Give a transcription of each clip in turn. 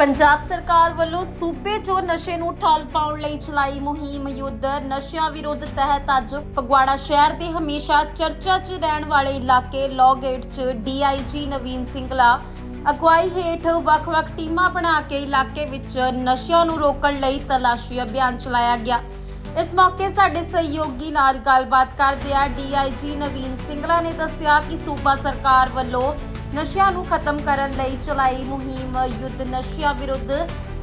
ਪੰਜਾਬ ਸਰਕਾਰ ਵੱਲੋਂ ਸੂਬੇ 'ਚੋਂ ਨਸ਼ੇ ਨੂੰ ਠੱਲ ਪਾਉਣ ਲਈ ਚਲਾਈ ਮੁਹਿੰਮ ਯੁੱਧ। ਨਸ਼ਿਆਂ ਵਿਰੁੱਧ ਤਹਿਤ ਅੱਜ ਫਗਵਾੜਾ ਸ਼ਹਿਰ ਦੇ ਹਮੇਸ਼ਾ ਚਰਚਾ 'ਚ ਰਹਿਣ ਵਾਲੇ ਇਲਾਕੇ ਲੌਗੇਟ 'ਚ ਡੀਆਈਜੀ ਨਵੀਨ ਸਿੰਘਲਾ ਅਗਵਾਈ ਹੇਠ ਵੱਖ-ਵੱਖ ਟੀਮਾਂ ਬਣਾ ਕੇ ਇਲਾਕੇ ਵਿੱਚ ਨਸ਼ਿਆਂ ਨੂੰ ਰੋਕਣ ਲਈ ਤਲਾਸ਼ੀ ਅਭਿਆਨ ਚਲਾਇਆ ਗਿਆ। ਇਸ ਮੌਕੇ ਸਾਡੇ ਸਹਿਯੋਗੀ ਨਾਲ ਗੱਲਬਾਤ ਕਰਦਿਆਂ ਡੀਆਈਜੀ ਨਵੀਨ ਸਿੰਘਲਾ ਨੇ ਦੱਸਿਆ ਕਿ ਸੂਬਾ ਸਰਕਾਰ ਵੱਲੋਂ ਨਸ਼ਿਆਂ ਨੂੰ ਖਤਮ ਕਰਨ ਲਈ ਚਲਾਈ ਮੁਹਿੰਮ, ਯੁੱਧ ਨਸ਼ਿਆਂ ਵਿਰੁੱਧ।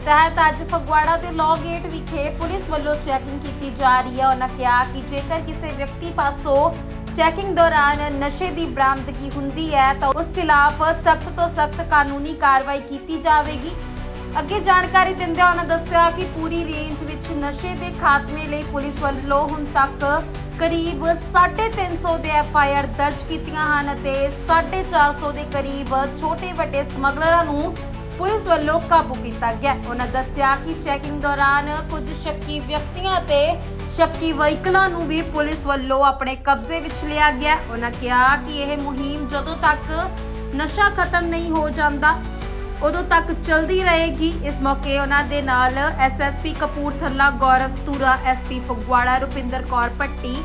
ਤਹਿਤ ਅੱਜ ਫਗਵਾੜਾ ਦੇ ਲਾਅ ਗੇਟ ਵਿਖੇ ਪੁਲਿਸ ਵੱਲੋਂ ਚੈਕਿੰਗ ਕੀਤੀ ਜਾ ਰਹੀ ਹੈ। ਉਹਨਾਂ ਕਿਹਾ ਕਿ ਜੇਕਰ ਕਿਸੇ ਵਿਅਕਤੀ ਪਾਸੋਂ ਚੈਕਿੰਗ ਦੌਰਾਨ ਨਸ਼ੇ ਦੀ ਬਰਾਮਦਗੀ ਹੁੰਦੀ ਹੈ, ਤਾਂ ਉਸ ਖਿਲਾਫ ਸਖਤ ਤੋਂ ਸਖਤ ਕਾਨੂੰਨੀ ਕਾਰਵਾਈ ਕੀਤੀ ਜਾਵੇਗੀ। ਅੱਗੇ ਜਾਣਕਾਰੀ ਦਿੰਦਿਆਂ ਉਹਨਾਂ ਦੱਸਿਆ ਕਿ ਪੂਰੀ ਰੇਂਜ ਵਿੱਚ ਨਸ਼ੇ ਦੇ ਖਾਤਮੇ ਲਈ ਪੁਲਿਸ ਵੱਲੋਂ ਹੁਣ ਤੱਕ ਕਰੀਬ 350 ਦੇ ਐਫਆਈਆਰ ਦਰਜ ਕੀਤੀਆਂ ਹਨ ਅਤੇ 450 ਦੇ ਕਰੀਬ ਛੋਟੇ ਵੱਡੇ ਸਮਗਲਰਾਂ ਨੂੰ ਪੁਲਿਸ ਵੱਲੋਂ ਕਾਬੂ ਕੀਤਾ ਗਿਆ। ਉਹਨਾਂ ਦੱਸਿਆ ਕਿ ਚੈਕਿੰਗ ਦੌਰਾਨ ਕੁਝ ਸ਼ੱਕੀ ਵਿਅਕਤੀਆਂ ਤੇ ਸ਼ੱਕੀ ਵਹੀਕਲਾਂ ਨੂੰ ਵੀ ਪੁਲਿਸ ਵੱਲੋਂ ਆਪਣੇ ਕਬਜ਼ੇ ਵਿੱਚ ਲਿਆ ਗਿਆ। ਉਹਨਾਂ ਕਿਹਾ ਕਿ ਇਹ ਮੁਹਿੰਮ ਜਦੋਂ ਤੱਕ ਨਸ਼ਾ ਖਤਮ ਨਹੀਂ ਹੋ ਜਾਂਦਾ ਉਦੋਂ ਤੱਕ ਚੱਲਦੀ ਰਹੇਗੀ। ਇਸ ਮੌਕੇ ਉਹਨਾਂ ਦੇ ਨਾਲ SSP Kapurthala Gaurav Toora SP Phagwara, Rupinder Kaur Patti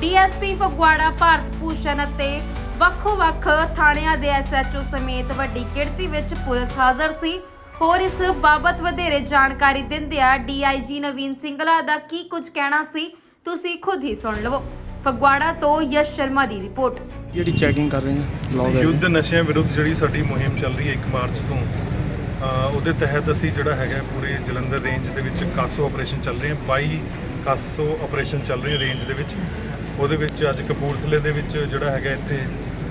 DSP Phagwara, Bharat Bhushan ਅਤੇ ਵੱਖੋ-ਵੱਖ ਥਾਣਿਆਂ ਦੇ ਐਸਐਚਓ ਸਮੇਤ ਵੱਡੀ ਗਿਣਤੀ ਵਿੱਚ ਪੁਲਿਸ ਹਾਜ਼ਰ ਸੀ। ਹੋਰ ਇਸ ਬਾਬਤ ਵਧੇਰੇ ਜਾਣਕਾਰੀ ਦਿੰਦਿਆਂ ਡੀਆਈਜੀ ਨਵੀਨ ਸਿੰਘਲਾ ਦਾ ਕੀ ਕੁਝ ਕਹਿਣਾ ਸੀ, ਤੁਸੀਂ ਖੁਦ ਹੀ ਸੁਣ ਲਵੋ। ਫਗਵਾੜਾ ਤੋਂ ਯਸ਼ ਸ਼ਰਮਾ ਦੀ ਰਿਪੋਰਟ। ਜਿਹੜੀ ਚੈਕਿੰਗ ਕਰ ਰਹੇ ਹਾਂ ਲੌਗ ਯੁੱਧ ਨਸ਼ਿਆਂ ਵਿਰੁੱਧ ਜਿਹੜੀ ਸਾਡੀ ਮੁਹਿੰਮ ਚੱਲ ਰਹੀ ਹੈ 1 ਮਾਰਚ ਤੋਂ ਅ, ਉਹਦੇ ਤਹਿਤ ਅਸੀਂ ਜਿਹੜਾ ਹੈਗਾ ਪੂਰੇ ਜਲੰਧਰ ਰੇਂਜ ਦੇ ਵਿੱਚ ਕਾਸੋ ਆਪਰੇਸ਼ਨ ਚੱਲ ਰਹੇ ਹੈ 22 ਕਾਸੋ ਆਪਰੇਸ਼ਨ ਚੱਲ ਰਹੀ ਹੈ ਰੇਂਜ ਦੇ ਵਿੱਚ। ਉਹਦੇ ਵਿੱਚ ਅੱਜ ਕਪੂਰਥਲੇ ਦੇ ਵਿੱਚ ਜਿਹੜਾ ਹੈਗਾ ਇੱਥੇ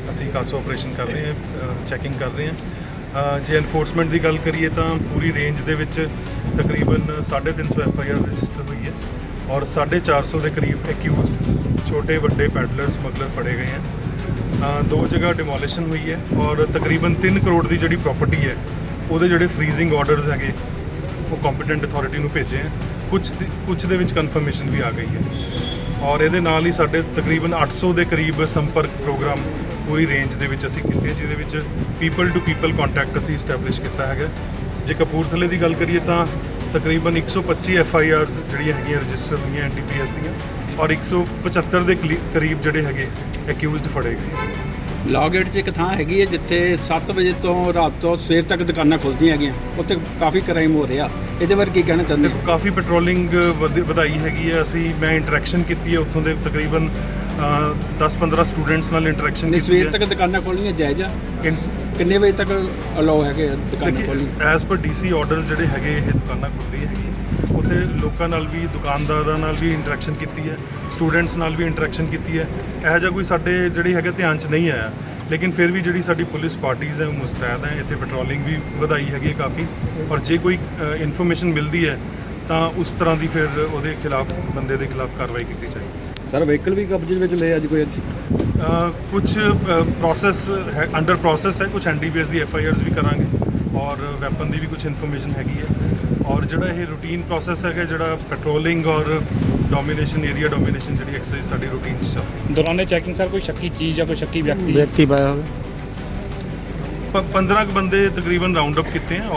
ਅਸੀਂ ਕਾਸੋ ਆਪਰੇਸ਼ਨ ਕਰ ਰਹੇ ਹਾਂ ਚੈਕਿੰਗ ਕਰ ਰਹੇ ਹਾਂ। ਅ, ਜੇ ਐਨਫੋਰਸਮੈਂਟ ਦੀ ਗੱਲ ਕਰੀਏ ਤਾਂ ਪੂਰੀ ਰੇਂਜ ਦੇ ਵਿੱਚ ਤਕਰੀਬਨ 350 ਐਫ ਆਈ ਆਰ ਰਜਿਸਟਰ ਹੋਈ ਔਰ 450 ਦੇ ਕਰੀਬ ਐਕਿਊਜ਼ ਛੋਟੇ ਵੱਡੇ ਪੈਡਲਰ ਸਮਗਲਰ ਫੜੇ ਗਏ ਹਨ ਦੋ ਜਗ੍ਹਾ ਡਿਮੋਲੀਸ਼ਨ ਹੋਈ ਹੈ ਔਰ ਤਕਰੀਬਨ 3 ਕਰੋੜ ਦੀ ਜਿਹੜੀ ਪ੍ਰਾਪਰਟੀ ਹੈ, ਉਹਦੇ ਜਿਹੜੇ ਫ੍ਰੀਜ਼ਿੰਗ ਆਰਡਰਸ ਹੈਗੇ, ਉਹ ਕੰਪੀਟੈਂਟ ਅਥਾਰਟੀ ਨੂੰ ਭੇਜੇ ਹੈ। ਕੁਝ ਦੀ- ਕੁਝ ਦੇ ਵਿੱਚ ਕਨਫਰਮੇਸ਼ਨ ਵੀ ਆ ਗਈ ਹੈ। ਔਰ ਇਹਦੇ ਨਾਲ ਹੀ ਸਾਡੇ ਤਕਰੀਬਨ 800 ਦੇ ਕਰੀਬ ਸੰਪਰਕ ਪ੍ਰੋਗਰਾਮ ਪੂਰੀ ਰੇਂਜ ਦੇ ਵਿੱਚ ਅਸੀਂ ਕੀਤੇ, ਜਿਹਦੇ ਵਿੱਚ ਪੀਪਲ ਟੂ ਪੀਪਲ ਕੰਟੈਕਟ ਅਸੀਂ ਸਟੈਬਲਿਸ਼ ਕੀਤਾ ਹੈਗਾ। ਜੇ ਕਪੂਰਥਲੇ ਦੀ ਗੱਲ ਕਰੀਏ ਤਾਂ ਤਕਰੀਬਨ 125 ਐਫ ਆਈ ਆਰਸ ਜਿਹੜੀਆਂ ਹੈਗੀਆਂ ਰਜਿਸਟਰ ਹੋਈਆਂ ਐਨ ਡੀ ਪੀ ਐਸ ਦੀਆਂ ਔਰ 175 ਦੇ ਕਲੀ- ਕਰੀਬ ਜਿਹੜੇ ਹੈਗੇ ਐਕਿਊਜ਼ਡ ਫੜੇ ਗਏ। ਲੌਗੇਟ 'ਚ ਇੱਕ ਥਾਂ ਹੈਗੀ ਹੈ ਜਿੱਥੇ 7 ਵਜੇ ਤੋਂ ਰਾਤ ਤੋਂ ਸਵੇਰ ਤੱਕ ਦੁਕਾਨਾਂ ਖੁੱਲਦੀਆਂ ਹੈਗੀਆਂ। ਉੱਥੇ ਕਾਫੀ ਕ੍ਰਾਈਮ ਹੋ ਰਿਹਾ। ਇਹਦੇ ਬਾਰੇ ਕੀ ਕਹਿਣਾ ਚਾਹੁੰਦੇ ਦੇਖੋ ਕਾਫੀ ਪੈਟਰੋਲਿੰਗ ਵਧ- ਵਧਾਈ ਹੈਗੀ ਹੈ। ਅਸੀਂ ਮੈਂ ਇੰਟਰੈਕਸ਼ਨ ਕੀਤੀ ਹੈ ਉੱਥੋਂ ਦੇ ਤਕਰੀਬਨ 10-15 ਸਟੂਡੈਂਟਸ ਨਾਲ ਇੰਟਰੈਕਸ਼ਨ ਨਹੀਂ ਕੀਤੀ ਸਵੇਰ ਤੱਕ ਦੁਕਾਨਾਂ ਖੋਲਣੀਆਂ ਜਾਇਜ਼ ਆ। ਕਿੰਨੇ ਵਜੇ ਤੱਕ ਅਲਾਉ ਹੈਗੇ ਆ ਦੁਕਾਨਾਂ ਖੋਲ੍ਹਣੀ? ਐਸ ਪਰ ਡੀਸੀ ਆਰਡਰਸ ਜਿਹੜੇ ਹੈਗੇ ਇਹ ਦੁਕਾਨਾਂ ਖੁੱਲਦੀ ਹੈਗੀ ਉੱਥੇ ਲੋਕਾਂ ਨਾਲ ਵੀ ਦੁਕਾਨਦਾਰਾਂ ਨਾਲ ਵੀ ਇੰਟਰੈਕਸ਼ਨ ਕੀਤੀ ਹੈ ਸਟੂਡੈਂਟਸ ਨਾਲ ਵੀ ਇੰਟਰੈਕਸ਼ਨ ਕੀਤੀ ਹੈ। ਇਹੋ ਜਿਹਾ ਕੋਈ ਸਾਡੇ ਜਿਹੜੀ ਹੈਗਾ ਧਿਆਨ 'ਚ ਨਹੀਂ ਆਇਆ। ਲੇਕਿਨ ਫਿਰ ਵੀ ਜਿਹੜੀ ਸਾਡੀ ਪੁਲਿਸ ਪਾਰਟੀਆਂ ਹੈ ਉਹ ਮੁਸਤੈਦ ਹੈ। ਇੱਥੇ ਪੈਟਰੋਲਿੰਗ ਵੀ ਵਧਾਈ ਹੈਗੀ ਹੈ ਕਾਫੀ। ਔਰ ਜੇ ਕੋਈ ਇਨਫੋਰਮੇਸ਼ਨ ਮਿਲਦੀ ਹੈ ਤਾਂ ਉਸ ਤਰ੍ਹਾਂ ਦੀ ਫਿਰ ਉਹਦੇ ਖਿਲਾਫ ਬੰਦੇ ਦੇ ਖਿਲਾਫ ਕਾਰਵਾਈ ਕੀਤੀ ਜਾਏਗੀ। ਸਰ ਵਹੀਕਲ ਵੀ ਕਬਜ਼ੇ ਵਿੱਚ ਲਏ ਅੱਜ ਕੋਈ ਅੱਜ? ਕੁਝ ਪ੍ਰੋਸੈਸ ਹੈ ਅੰਡਰ ਪ੍ਰੋਸੈਸ ਹੈ ਕੁਝ ਐਨਡੀਪੀਐਸ ਦੀ ਐਫਆਈਆਰਸ ਵੀ ਕਰਾਂਗੇ ਔਰ ਵੈਪਨ ਦੀ ਵੀ ਕੁਝ ਇਨਫੋਰਮੇਸ਼ਨ ਹੈਗੀ ਹੈ ਔਰ ਜਿਹੜਾ ਇਹ ਰੂਟੀਨ ਪ੍ਰੋਸੈਸ ਹੈਗਾ ਜਿਹੜਾ ਪੈਟਰੋਲਿੰਗ ਔਰ ਡੋਮੀਨੇਸ਼ਨ ਏਰੀਆ ਡੋਮੀਨੇਸ਼ਨ ਜਿਹੜੀ ਐਕਸਰਸਾਈਜ਼ ਸਾਡੀ ਰੂਟੀਨ 'ਚ ਚੱਲ ਰਹੀ ਦੌਰਾਨੇ ਚੈਕਿੰਗ ਸਰ ਕੋਈ ਸ਼ੱਕੀ ਚੀਜ਼ ਜਾਂ ਕੋਈ ਸ਼ੱਕੀ ਵਿਅਕਤੀ? ਵਿਅਕਤੀ ਪਾਇਆ ਹੋਵੇ। ਹੈ 15 ਕੁ ਬੰਦੇ ਤਕਰੀਬਨ ਰਾਉਂਡ ਅਪ ਕੀਤੇ ਹੈ ਔਰ